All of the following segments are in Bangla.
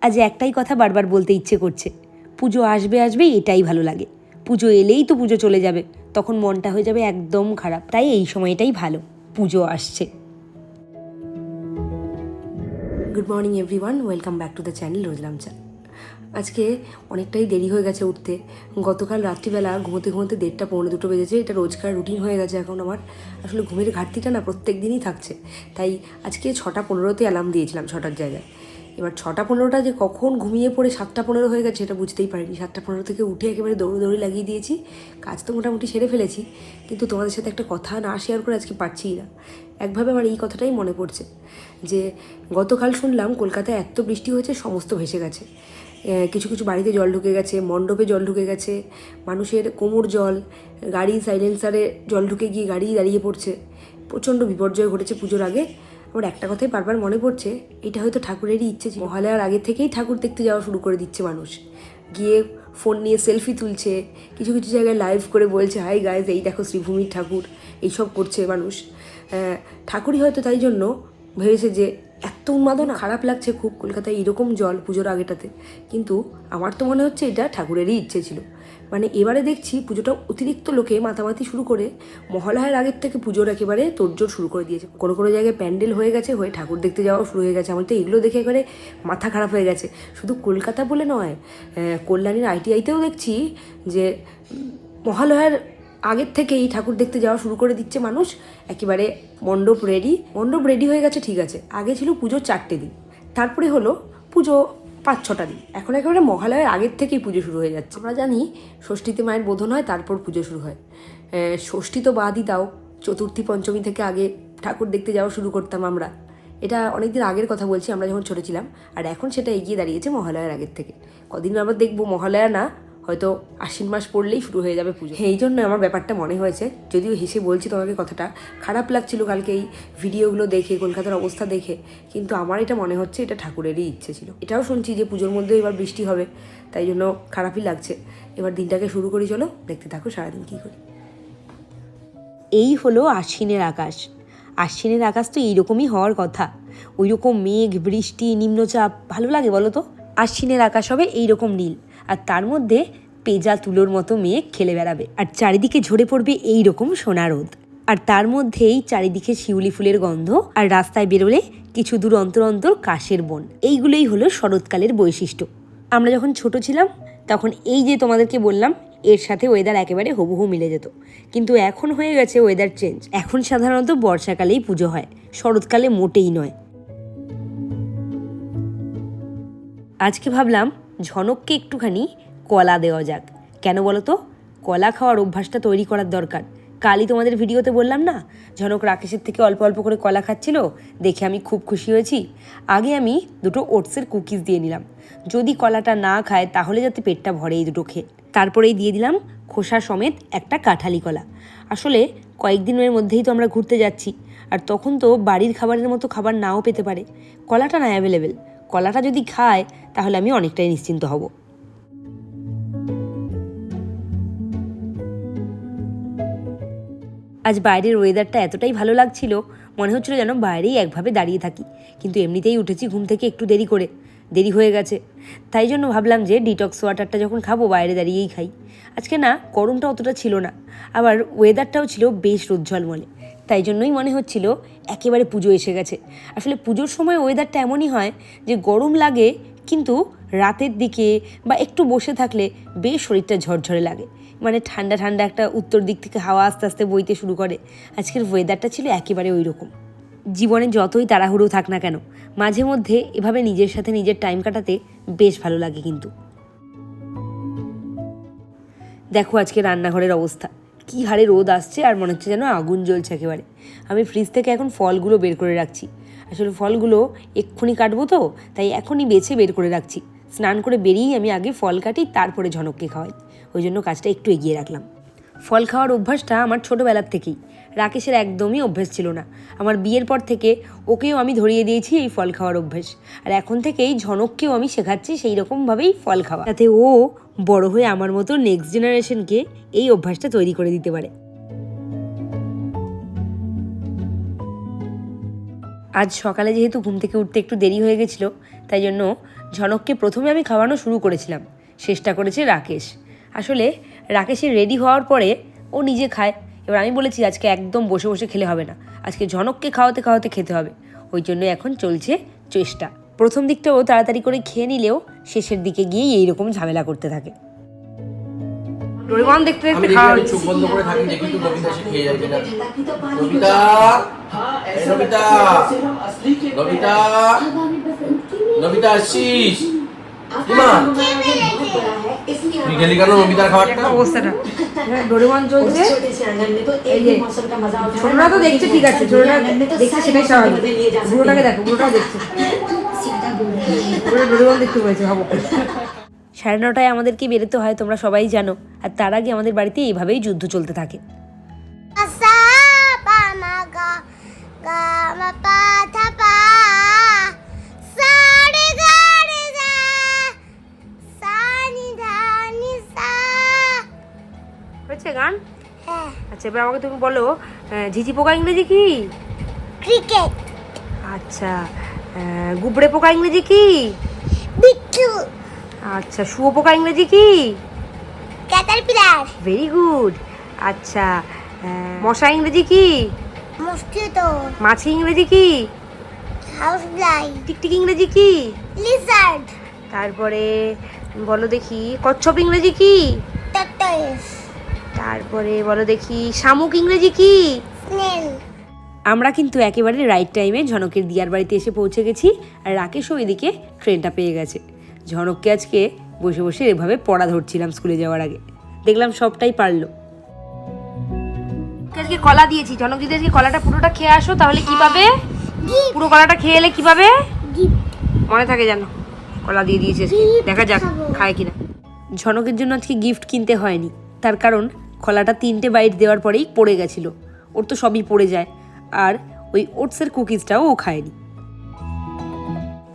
আজ একটাই কথা বারবার বলতে ইচ্ছে করছে। পুজো আসবে আসবে এটাই ভালো লাগে। পুজো এলেই তো পুজো চলে যাবে। তখন মনটা হয়ে যাবে একদম খারাপ। তাই এই সময়টাই ভালো। পুজো আসছে। Good morning everyone welcome back to the channel রোজলাম চান আজকে অনেকটাই দেরি হয়ে গেছে উঠতে। গতকাল রাত্রিবেলা ঘুমোতে ঘুমোতে দেড়টা পৌনে দুটো বেজেছে। এটা রোজকার রুটিন হয়ে গেছে এখন আমার। আসলে ঘুমের ঘাটতিটা না প্রত্যেক দিনই থাকছে। তাই আজকে ছটা পনেরোতে অ্যালার্ম দিয়েছিলাম, ছটার জায়গায়। এবার ছটা পনেরোটা যে কখন ঘুমিয়ে পড়ে সাতটা পনেরো হয়ে গেছে এটা বুঝতেই পারিনি। সাতটা পনেরো থেকে উঠে একেবারে দৌড়ি লাগিয়ে দিয়েছি। কাজ তো মোটামুটি সেরে ফেলেছি, কিন্তু তোমাদের সাথে একটা কথা না শেয়ার করে আজকে পারছিই না। একভাবে আমার এই কথাটাই মনে পড়ছে যে, গতকাল শুনলাম কলকাতায় এত বৃষ্টি হয়েছে সমস্ত ভেসে গেছে। কিছু কিছু বাড়িতে জল ঢুকে গেছে, মণ্ডপে জল ঢুকে গেছে, মানুষের কোমর জল গাড়ি সাইলেন্সারে জল ঢুকে গিয়ে গাড়ি দাঁড়িয়ে পড়ছে। প্রচণ্ড বিপর্যয় ঘটেছে পুজোর আগে। আমার একটা কথাই বারবার মনে পড়ছে, এটা হয়তো ঠাকুরেরই ইচ্ছে ছিল। মহালয়ার আগে থেকেই ঠাকুর দেখতে যাওয়া শুরু করে দিচ্ছে মানুষ। গিয়ে ফোন নিয়ে সেলফি তুলছে, কিছু কিছু জায়গায় লাইভ করে বলছে হাই গাইজ এই দেখো শ্রীভূমির ঠাকুর। এইসব করছে মানুষ। ঠাকুরই হয়তো তাই জন্য ভেবেছে যে এত উন্মাদনা। খারাপ লাগছে খুব। কলকাতায় এরকম জল পুজোর আগেটাতে। কিন্তু আমার তো মনে হচ্ছে এটা ঠাকুরেরই ইচ্ছে ছিল। মানে এবারে দেখছি পুজোটা অতিরিক্ত লোকে মাতামাতি শুরু করে মহালয়ার আগের থেকে পুজোর একেবারে তোড়জোড় শুরু করে দিয়েছে। কোনো কোনো জায়গায় প্যান্ডেল হয়ে গেছে, হয়ে ঠাকুর দেখতে যাওয়া শুরু হয়ে গেছে। আমার তো এগুলো দেখে একেবারে মাথা খারাপ হয়ে গেছে। শুধু কলকাতা বলে নয় কল্যাণীর আইটিআইতেও দেখছি যে মহালয়ার আগের থেকেই ঠাকুর দেখতে যাওয়া শুরু করে দিচ্ছে মানুষ। একেবারে মণ্ডপ রেডি মণ্ডপ রেডি হয়ে গেছে, ঠিক আছে। আগে ছিল পুজো চারটে দিন। তারপরে হলো পুজো পাঁচ ছটা দিন। এখন একেবারে মহালয়ের আগের থেকেই পুজো শুরু হয়ে যাচ্ছে। আমরা জানি ষষ্ঠীতে মায়ের বোধন হয়, তারপর পুজো শুরু হয়। ষষ্ঠী তো বাদই দাও। চতুর্থী, পঞ্চমী থেকে আগে ঠাকুর দেখতে যাওয়া শুরু করতাম আমরা। এটা অনেকদিন আগের কথা বলছি, আমরা যখন ছোটো ছিলাম। আর এখন সেটা এগিয়ে দাঁড়িয়েছে মহালয়ার আগের থেকে। কদিন আবার দেখব, মহালয়া না হয়তো আশ্বিন মাস পড়লেই শুরু হয়ে যাবে পুজো। এই জন্য আমার ব্যাপারটা মনে হয়েছে যদিও হেসে বলছি তোমাকে কথাটা খারাপ লাগছিল কালকে এই ভিডিওগুলো দেখে কলকাতার অবস্থা দেখে কিন্তু আমার এটা মনে হচ্ছে এটা ঠাকুরেরই ইচ্ছে ছিল। এটাও শুনছি যে পুজোর মধ্যে এবার বৃষ্টি হবে তাই জন্য খারাপই লাগছে। এবার দিনটাকে শুরু করি চলো দেখতে থাকো সারাদিন কী করি। এই হলো আশ্বিনের আকাশ। আশ্বিনের আকাশ তো এইরকমই হওয়ার কথা। ওই রকম মেঘ বৃষ্টি নিম্নচাপ ভালো লাগে বলো তো? আশ্বিনের আকাশ হবে এইরকম নীল। আর তার মধ্যে পেজা তুলোর মতো মেয়ে খেলে বেড়াবে। আর চারিদিকে ঝরে পড়বে এই রকম সোনা রোদ। আর তার মধ্যেই চারিদিকে শিউলি ফুলের গন্ধ আর রাস্তায় বেরোলে কিছু দূর অন্তর অন্তর কাশের বন। এইগুলোই হলো শরৎকালের বৈশিষ্ট্য। আমরা যখন ছোট ছিলাম, তখন এই যে তোমাদেরকে বললাম, এর সাথে ওয়েদার একেবারে হুবহু মিলে যেত। কিন্তু এখন হয়ে গেছে ওয়েদার চেঞ্জ এখন সাধারণত বর্ষাকালেই পুজো হয়। শরৎকালে মোটেই নয়। আজকে ভাবলাম ঝনককে একটুখানি কলা দেওয়া যাক। কেন বলো তো? কলা খাওয়ার অভ্যাসটা তৈরি করার দরকার। কালই তোমাদের ভিডিওতে বললাম না, ঝনক রাকেশের থেকে অল্প অল্প করে কলা খাচ্ছিল, দেখে আমি খুব খুশি হয়েছি। আগে আমি দুটো ওটসের কুকিজ দিয়ে নিলাম। যদি কলাটা না খায়, তাহলে যাতে পেটটা ভরে এই দুটো খেয়ে। তারপরেই দিয়ে দিলাম খোসা সমেত একটা কাঁঠালি কলা। আসলে কয়েকদিনের মধ্যেই তো আমরা ঘুরতে যাচ্ছি, আর তখন তো বাড়ির খাবারের মতো খাবার নাও পেতে পারে। কলাটা না অ্যাভেলেবেল কলাটা যদি খায়, তাহলে আমি অনেকটাই নিশ্চিন্ত হব। আজ বাইরের ওয়েদারটা এতটাই ভালো লাগছিল, মনে হচ্ছিল যেন বাইরেই একভাবে দাঁড়িয়ে থাকি। কিন্তু এমনিতেই উঠেছি ঘুম থেকে একটু দেরি করে। দেরি হয়ে গেছে। তাই জন্য ভাবলাম যে ডিটক্স ওয়াটারটা যখন খাব, বাইরে দাঁড়িয়েই খাই। আজকে না, গরমটা অতটা ছিল না। আবার ওয়েদারটাও ছিল বেশ রোজ্জ্বলমলে তাই জন্যই মনে হচ্ছিল একেবারে পুজো এসে গেছে। আসলে পুজোর সময় ওয়েদারটা এমনই হয় যে গরম লাগে, কিন্তু রাতের দিকে বা একটু বসে থাকলে বেশ শরীরটা ঝরঝরে লাগে। মানে ঠান্ডা ঠান্ডা একটা উত্তর দিক থেকে হাওয়া আস্তে আস্তে বইতে শুরু করে। আজকের ওয়েদারটা ছিল একেবারে ওই রকম জীবনে যতই তাড়াহুড়ো থাক না কেন, মাঝে মধ্যে এভাবে নিজের সাথে নিজের টাইম কাটাতে বেশ ভালো লাগে কিন্তু। দেখো আজকে রান্নাঘরের অবস্থা। কি হারে রোদ আসছে আর মনে হচ্ছে যেন আগুন জ্বলছে একেবারে। আমি ফ্রিজ থেকে এখন ফলগুলো বের করে রাখছি। আসলে ফলগুলো এক্ষুনি কাটবো তো, তাই এখনই বেছে বের করে রাখছি। স্নান করে বেরিয়েই আমি আগে ফল কাটি, তারপরে ঝনককে খাওয়াই। ওই জন্য কাজটা একটু এগিয়ে রাখলাম। ফল খাওয়ার অভ্যাসটা আমার ছোটোবেলার থেকেই। রাকেশের একদমই অভ্যেস ছিল না। আমার বিয়ের পর থেকে ওকেও আমি ধরিয়ে দিয়েছি এই ফল খাওয়ার অভ্যেস। আর এখন থেকেই ঝনককেও আমি শেখাচ্ছি সেই রকমভাবেই ফল খাওয়া। যাতে ও বড় হয়ে আমার মতো নেক্সট জেনারেশনকে এই অভ্যাসটা তৈরি করে দিতে পারে। আজ সকালে যেহেতু ঘুম থেকে উঠতে একটু দেরি হয়ে গেছিল, তাই জন্য ঝনককে প্রথমে আমি খাওয়ানো শুরু করেছিলাম। শেষটা করেছে রাকেশ। আসলে রাকেশের রেডি হওয়ার পরে ও নিজে খায়। এবার আমি বলেছি আজকে একদম বসে বসে খেলে হবে না। আজকে ঝনককে খাওয়াতে খাওয়াতে খেতে হবে। ওই জন্য এখন চলছে চেষ্টা। প্রথম দিকটা ও তাড়াতাড়ি করে খেয়ে নিলেও শেষের দিকে গিয়েই এইরকম ঝামেলা করতে থাকে। ডোরেমন দেখতে দেখতে খাওয়া আমি চোখ বন্ধ করে থাকি দেখি তো নবিতা এসে খেয়ে যায় কিনা। নবিতা এই নবিতা নবিতা নবিতা ইমা! গেলি কেন নবিতার খাবারটা? অবস্থাটা। ডোরেমন চলছে ছোটরা তো দেখছে ঠিক আছে ছোটরা দেখছে সেটাই স্বাভাবিক। বুড়োটাকে দেখো বুড়োটাও দেখছে। বুড়ো ডোরেমন দেখতে পেয়েছে ভাবো। সাড়ে নটায় আমাদেরকে বেরোতে হয় তোমরা সবাই জানো। আর তার আগে আমাদের বাড়িতে এইভাবেই যুদ্ধ চলতে থাকে। আচ্ছা এবার আমাকে তুমি বলো ঝিঝি পোকা ইংরেজি কি? ক্রিকেট। আচ্ছা গুবড়ে পোকা ইংরেজি কি? বিট্টু। আচ্ছা শুয়ো পোকা ইংরেজি কি? ক্যাটারপিলার। ভেরি গুড আচ্ছা মশা ইংরেজি কি? মস্কিটো। মাছি ইংরেজি কি? হাউস ফ্লাই টিকটিক ইংরেজি কি? লিজার্ড। তারপরে বলো দেখি কচ্ছপ ইংরেজি কি? টর্টয়েস তারপরে বলো দেখি শামুক ইংরেজি কি? আমরা কিন্তু একেবারে রাইট টাইমে ঝনকের দিয়ার বাড়িতে এসে পৌঁছে গেছি আর রাকেশও এদিকে ট্রেনটা পেয়ে গেছে। ঝনককে আজকে বসে বসে এভাবে পড়া ধরছিলাম স্কুলে যাওয়ার আগে। দেখলাম সবটাই পারল। আজকে কলা দিয়েছি ঝনক যদি আজকে কলাটা পুরোটা খেয়ে আসো তাহলে কি পাবে? পুরো কলাটা খেয়ে এলে কি পাবে? মনে থাকে জানো কলা দিয়ে দিয়েছে দেখা যাক খায় কিনা। ঝনকের জন্য আজকে গিফট কিনতে হয়নি। তার কারণ কলাটা তিনটে বাইট দেওয়ার পরেই পড়ে গেছিল। ওর তো সবই পড়ে যায়। আর ওই ওটসের কুকিজটাও ও খায়নি।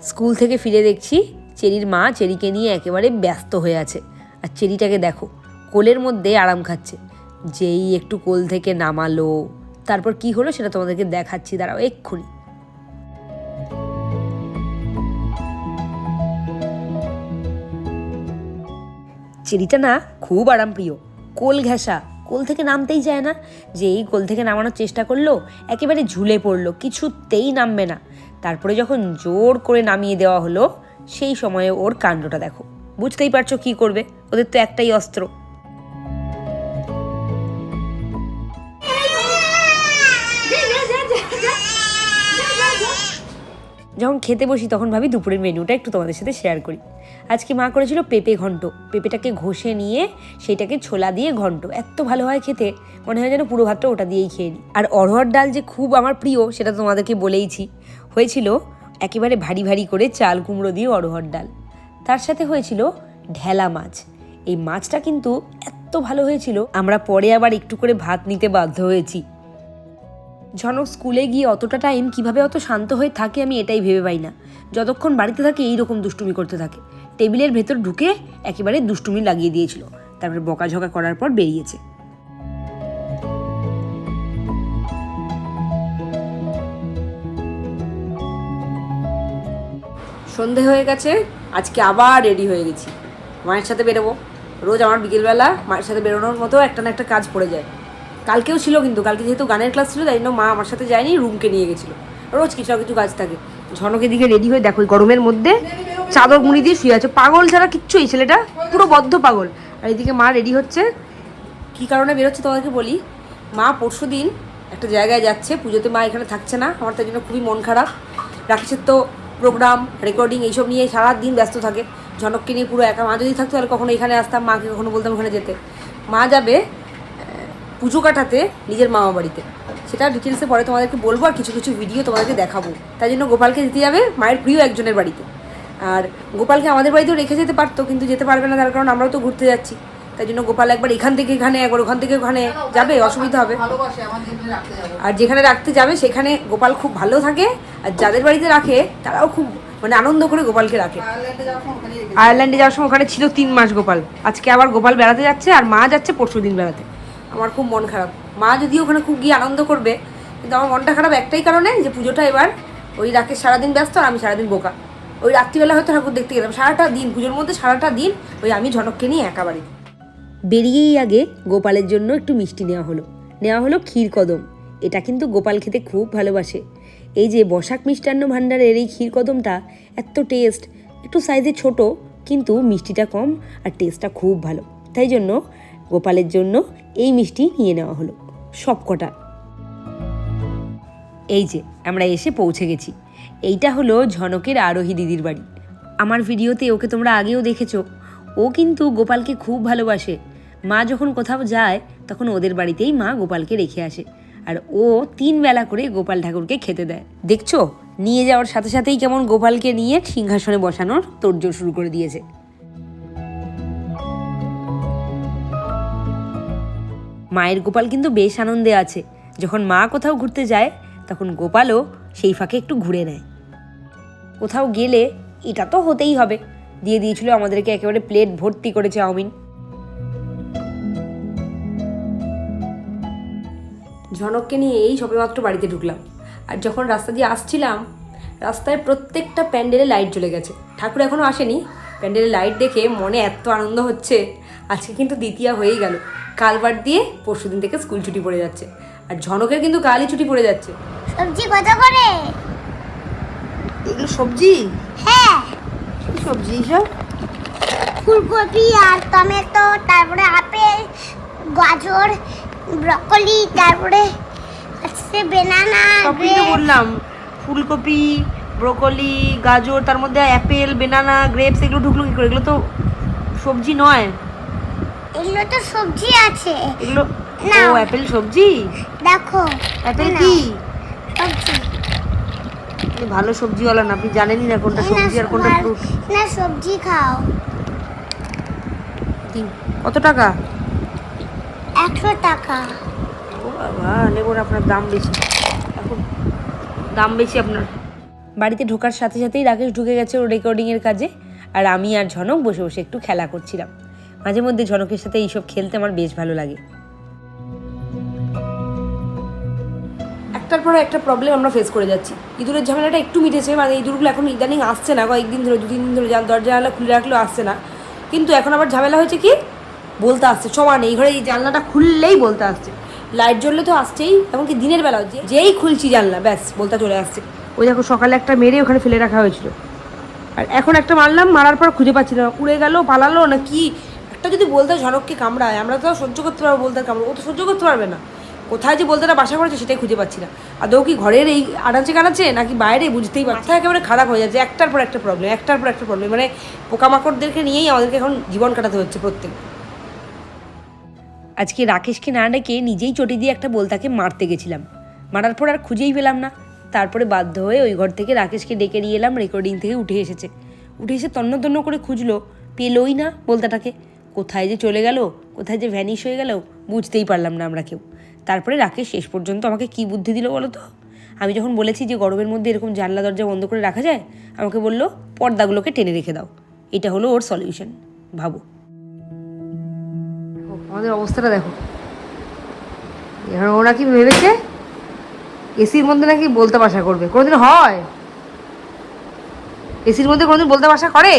স্কুল থেকে ফিরে দেখছি চেরির মা চেরিকে নিয়ে একেবারে ব্যস্ত হয়ে আছে। আর চেরিটাকে দেখো, কোলের মধ্যে আরাম খাচ্ছে। যেই একটু কোল থেকে নামালো, তারপর কি হলো সেটা তোমাদেরকে দেখাচ্ছি, দাঁড়াও এক্ষুনি। চেরিটা না খুব আরামপ্রিয়। কোল ঘেঁষা। কোল থেকে নামতেই যায় না। যে এই কোল থেকে নামানোর চেষ্টা করল, একেবারে ঝুলে পড়ল, কিছুতেই নামবে না। তারপরে যখন জোর করে নামিয়ে দেওয়া হলো, সেই সময়ে ওর কাণ্ডটা দেখো। বুঝতেই পারছ কি করবে? ওদের তো একটাই অস্ত্র। যখন খেতে বসি তখন ভাবি দুপুরের মেনুটা একটু তোমাদের সাথে শেয়ার করি। আজকে মা করেছিল পেঁপে ঘন্ট। পেঁপেটাকে ঘষে নিয়ে সেটাকে ছোলা দিয়ে ঘন্ট। এত ভালো হয় খেতে। মনে হয় যেন পুরো ভাতটা ওটা দিয়েই খেয়ে নিই আর অরহর ডাল যে খুব আমার প্রিয়, সেটা তোমাদেরকে বলেইছি। হয়েছিল একেবারে ভারী ভারী করে চাল কুমড়ো দিয়ে অরহর ডাল। তার সাথে হয়েছিল ঢেলা মাছ। এই মাছটা কিন্তু এত ভালো হয়েছিল, আমরা পরে আবার একটু করে ভাত নিতে বাধ্য হয়েছি। ঝনক স্কুলে গিয়ে অতটা টাইম কীভাবে অত শান্ত হয়ে থাকে আমি এটাই ভেবে পাই না। যতক্ষণ বাড়িতে থাকে এই রকম দুষ্টুমি করতে থাকে। টেবিলের ভেতর ঢুকে একেবারে দুষ্টুমি লাগিয়ে দিয়েছিল। তারপরে বকাঝকা করার পর বেরিয়েছে। সন্ধে হয়ে গেছে, আজকে আবার রেডি হয়ে গেছি। মায়ের সাথে বেরোবো। রোজ আমার বিকেলবেলা মায়ের সাথে বেরোনোর মতো একটা না একটা কাজ পড়ে যায়। কালকেও ছিল কিন্তু, কালকে যেহেতু গানের ক্লাস ছিল, তাই জন্য মা আমার সাথে যায়নি রুমকে নিয়ে গেছিল। রোজ কিছু না কিছু কাজ থাকে। ঝনকের দিকে রেডি হয়ে দেখো গরমের মধ্যে চাদর মুড়ি দিয়ে শুয়ে আছে। পাগল ছাড়া কিচ্ছু এই ছেলেটা, পুরো বদ্ধ পাগল। আর এদিকে মা রেডি হচ্ছে। কি কারণে বেরোচ্ছে তোমাদেরকে বলি, মা পরশু দিন একটা জায়গায় যাচ্ছে, পুজোতে মা এখানে থাকছে না। আমার তার জন্য খুবই মন খারাপ। রাকেশের তো প্রোগ্রাম রেকর্ডিং এইসব নিয়ে সারা দিন ব্যস্ত থাকে। ঝনককে নিয়ে পুরো একা, মা যদি থাকতো তাহলে কখনো এখানে আসতাম, মাকে কখনো বলতাম ওখানে যেতে। মা যাবে পুজো কাটাতে নিজের মামা বাড়িতে। সেটা ডিটেলসে পরে তোমাদেরকে বলব আর কিছু কিছু ভিডিও তোমাদেরকে দেখাবো। তাই জন্য গোপালকে দিতে যাবে মায়ের প্রিয় একজনের বাড়িতে। আর গোপালকে আমাদের বাড়িতেও রেখে যেতে পারতো কিন্তু যেতে পারবে না তার কারণ আমরাও তো ঘুরতে যাচ্ছি। তাই জন্য গোপাল একবার এখান থেকে এখানে একবার ওখান থেকে ওখানে যাবে অসুবিধা হবে। আর যেখানে রাখতে যাবে সেখানে গোপাল খুব ভালো থাকে আর যাদের বাড়িতে রাখে তারাও খুব মানে আনন্দ করে গোপালকে রাখে। আয়ারল্যান্ডে যাওয়ার সময় ওখানে ছিল তিন মাস গোপাল। আজকে আবার গোপাল বেড়াতে যাচ্ছে আর মা যাচ্ছে পরশু দিন বেড়াতে। আমার খুব মন খারাপ। মা যদিও ওখানে খুব গিয়ে আনন্দ করবে, কিন্তু আমার মনটা খারাপ একটাই কারণে যে পুজোটা এবার ওই রাকেশ সারাদিন ব্যস্ত আর আমি সারাদিন বোকা। ওই রাত্রিবেলা হয়তো ঠাকুর দেখতে গেলাম, সারাটা দিন, পুজোর মধ্যে সারাটা দিন ওই আমি ঝনককে নিয়ে একা বাড়ি। বেরিয়েই আগে গোপালের জন্য একটু মিষ্টি নেওয়া হলো। নেওয়া হলো ক্ষীর কদম। এটা কিন্তু গোপাল খেতে খুব ভালোবাসে। এই যে বসাক মিষ্টান্ন ভাণ্ডারের এই ক্ষীর কদমটা, এত টেস্ট একটু সাইজে ছোট, কিন্তু মিষ্টিটা কম আর টেস্টটা খুব ভালো। তাই জন্য গোপালের জন্য এই মিষ্টি নিয়ে নেওয়া হলো সব কটা এই যে, আমরা এসে পৌঁছে গেছি। এইটা হলো ঝনকের আরোহী দিদির বাড়ি। আমার ভিডিওতে ওকে তোমরা আগেও দেখেছ। ও কিন্তু গোপালকে খুব ভালোবাসে। মা যখন কোথাও যায়, তখন ওদের বাড়িতেই মা গোপালকে রেখে আসে। আর ও তিন বেলা করে গোপাল ঠাকুরকে খেতে দেয়। দেখছ? নিয়ে যাওয়ার সাথে সাথেই কেমন গোপালকে নিয়ে সিংহাসনে বসানোর তোড়জোড় শুরু করে দিয়েছে। মায়ের গোপাল কিন্তু বেশ আনন্দে আছে। যখন মা কোথাও ঘুরতে যায়, তখন গোপালও সেই ফাঁকে একটু ঘুরে নেয়। কোথাও গেলে এটা তো হতেই হবে। দিয়ে দিয়েছিল আমাদেরকে একেবারে প্লেট ভর্তি করে চাউমিন ঝনককে নিয়ে এই সবেমাত্র বাড়িতে ঢুকলাম। আর যখন রাস্তা দিয়ে আসছিলাম, রাস্তায় প্রত্যেকটা প্যান্ডেলে লাইট জ্বলে গেছে। ঠাকুর এখনও আসেনি। প্যান্ডেলে লাইট দেখে মনে এত আনন্দ হচ্ছে। আজকে কিন্তু দ্বিতীয়া হয়েই গেল। কালবার দিয়ে পরশু দিন থেকে স্কুল ছুটি পড়ে যাচ্ছে। আর ঝনকের কিন্তু কালই ছুটি পড়ে যাচ্ছে। সবজি কত করে? এগুলো সবজি? হ্যাঁ। কি সবজি সব ফুলকপি আর টমেটো তারপরে আপেল গাজর ব্রকলি তারপরে হচ্ছে বেনানা সবই তো বললাম। ফুলকপি ব্রোকলি গাজর তার মধ্যে অ্যাপেল বেনানা গ্রেপস এগুলো ঢুকলো কি করে? এগুলো তো সবজি নয়। এগুলো তো সবজি আছে। এগুলো না। ও অ্যাপেল সবজি? দেখো অ্যাপেল কি? সবজি। আপনি ভালো সবজিওয়ালা না আপনি জানেনই না কোনটা সবজি আর কোনটা ফ্রুট। না সবজি খাও। কত টাকা? একশো টাকা। ও বাবা লেবুর আপনার দাম বেশি। এখন দাম বেশি আপনার। বাড়িতে ঢোকার সাথে সাথেই রাকেশ ঢুকে গেছে ওর রেকর্ডিংয়ের কাজে। আর আমি আর ঝনক বসে বসে একটু খেলা করছিলাম। মাঝে মধ্যে ঝনকের সাথে এইসব খেলতে আমার বেশ ভালো লাগে। একটার পর একটা প্রবলেম আমরা ফেস করে যাচ্ছি। ইঁদুরের ঝামেলাটা একটু মিটেছে মানে ইঁদুরগুলো এখন ইদানিং আসছে না, কয়েকদিন ধরে দু তিন দিন ধরে দরজা জানলা খুলে রাখলেও আসছে না। কিন্তু এখন আবার ঝামেলা হয়েছে কি? বলতে আসছে, সমানে এই ঘরে এই জানলাটা খুললেই বলতে আসছে। লাইট জ্বললে তো আসছেই, এমনকি দিনের বেলা যে যেই খুলছি জানলা, ব্যাস, বলতে চলে আসছে। ওই দেখো, সকালে একটা মেরে ওখানে ফেলে রাখা হয়েছিল। আর এখন একটা মারলাম, মারার পর খুঁজে পাচ্ছি না। উড়ে গেল, পালালো না কি? একটা যদি বলতে ঝনককে কামড়ায়, আমরা তো সহ্য করতে পারব বলতে কামড়ো ও তো সহ্য করতে পারবে না। কোথায় যে বলতেটা বাসা করেছে সেটাই খুঁজে পাচ্ছি না। আর আদৌ কি ঘরের এই আনাচে কানাচে নাকি বাইরে বুঝতেই পারছি একেবারে খারাপ হয়ে যাচ্ছে, একটার পর একটা প্রবলেম একটার পর একটা প্রবলেম মানে পোকামাকড়দেরকে নিয়েই আমাদেরকে এখন জীবন কাটাতে হচ্ছে প্রত্যেক। আজকে রাকেশকে না ডেকে নিজেই চটি দিয়ে একটা বলতাকে মারতে গেছিলাম। মারার পর আর খুঁজেই পেলাম না। তারপরে বাধ্য হয়ে ওই ঘর থেকে রাকেশকে ডেকে নিয়ে এলাম রেকর্ডিং থেকে উঠে এসেছে। উঠে এসে তন্ন তন্ন করে খুঁজলো, পেলোই না বলতাটাকে। কোথায় যে চলে গেল, কোথায় যে ভ্যানিশ হয়ে গেল, বুঝতেই পারলাম না আমরা কেউ। তারপরে রাকেশ শেষ পর্যন্ত আমাকে কি বুদ্ধি দিল বলো তো? আমি যখন বলেছি যে গরমের মধ্যে এরকম জানলা দরজা বন্ধ করে রাখা যায়, আমাকে বলল, পর্দাগুলোকে টেনে রেখে দাও। এটা হলো ওর সলিউশন ভাবো। আমাদের অবস্থাটা দেখো। এখন ওরা কি ভেবেছে এসির মধ্যে নাকি বলতে বাসা করবে। কোনোদিন হয়? এসির মধ্যে কোনোদিন বলতে বাসা করে?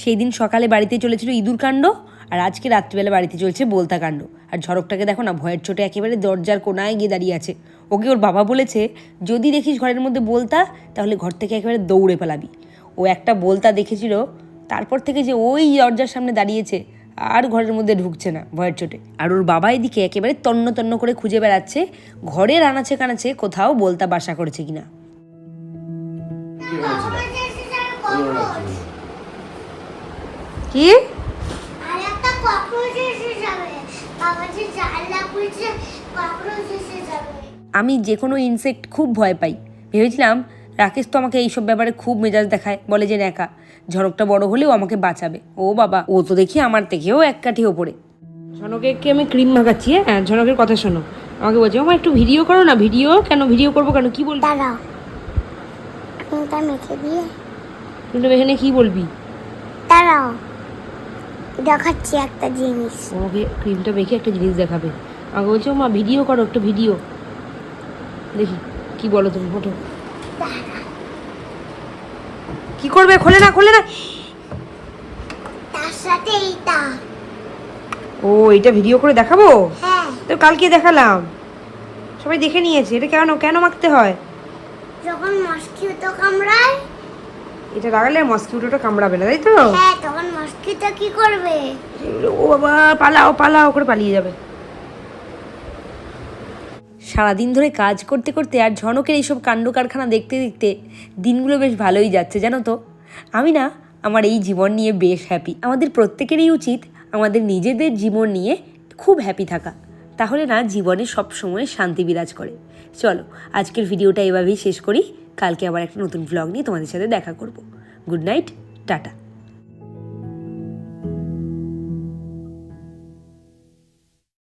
সেই দিন সকালে বাড়িতে চলেছিল ইঁদুর কাণ্ড, আর আজকে রাত্রিবেলা বাড়িতে চলছে বলতা কাণ্ড। আর ঝড়কটাকে দেখো না, ভয়ের চোটে একেবারে দরজার কোনায় গিয়ে দাঁড়িয়ে আছে। ওকে ওর বাবা বলেছে, যদি দেখিস ঘরের মধ্যে বলতা, তাহলে ঘর থেকে একেবারে দৌড়ে পালাবি। ও একটা বলতা দেখেছিল, তারপর থেকে যে ওই দরজার সামনে দাঁড়িয়েছে, আর ঘরের মধ্যে ঢুকছে না, ভয়ের চোটে আর ওর বাবা এদিকে একেবারে তন্ন তন্ন করে খুঁজে বেড়াচ্ছে, ঘরের আনাচে কানাচে কোথাও বলতা বাসা করেছে কিনা। কি? আমি যে কোনো ইনসেক্ট খুব ভয় পাই। ভেবেছিলাম রাকেশ তো আমাকে এইসব ব্যাপারে খুব মেজাজ দেখায় বলে যে ন্যাকা ঝড়কটা বড় হলেও আমাকে বাঁচাবে। ও বাবা ও তো দেখি আমার থেকেও এক কাঠি ওপরে। ঝনকেরকে আমি ক্রিম মাখাচ্ছি হ্যাঁ? ঝনকের কথা শোনো। আমাকে বলছে আমার একটু ভিডিও করো না ভিডিও কেন ভিডিও করব কেন? কি বলবি? দাঁড়াও। মেখে দিয়ে এখানে কি বলবি? দাঁড়াও। দেখাচ্ছি একটা জিনিস। আমাকে ক্রিমটা মেখে একটা জিনিস দেখাবে। আমাকে বলছে মা ভিডিও করো একটা ভিডিও। দেখি কি বলো তুমি ফটো কি করবে? খোলে না খোলে না। তার সাথে এইটা। ও এটা ভিডিও করে দেখাবো? হ্যাঁ। তো কালকে দেখালাম। সবাই দেখে নিয়েছে এটা কেন কেন মাখতে হয়? যখন মস্কিটো কামড়ায়। এটা লাগালে মস্কিউটোটা কামড়াবে না তাই তো? হ্যাঁ মস্কিটো কি করবে? ও বাবা পালাও পালাও করে পালিয়ে যাবে। সারাদিন ধরে কাজ করতে করতে আর ঝনকের এইসব কাণ্ড কারখানা দেখতে দেখতে দিনগুলো বেশ ভালোই যাচ্ছে জানো তো? আমি না আমার এই জীবন নিয়ে বেশ হ্যাপি আমাদের প্রত্যেকেরই উচিত আমাদের নিজেদের জীবন নিয়ে খুব হ্যাপি থাকা। তাহলে না জীবনে সব সময় শান্তি বিরাজ করে। চলো আজকের ভিডিওটা এভাবেই শেষ করি। কালকে আবার একটা নতুন ভ্লগ নিয়ে তোমাদের সাথে দেখা করব। Good night tata.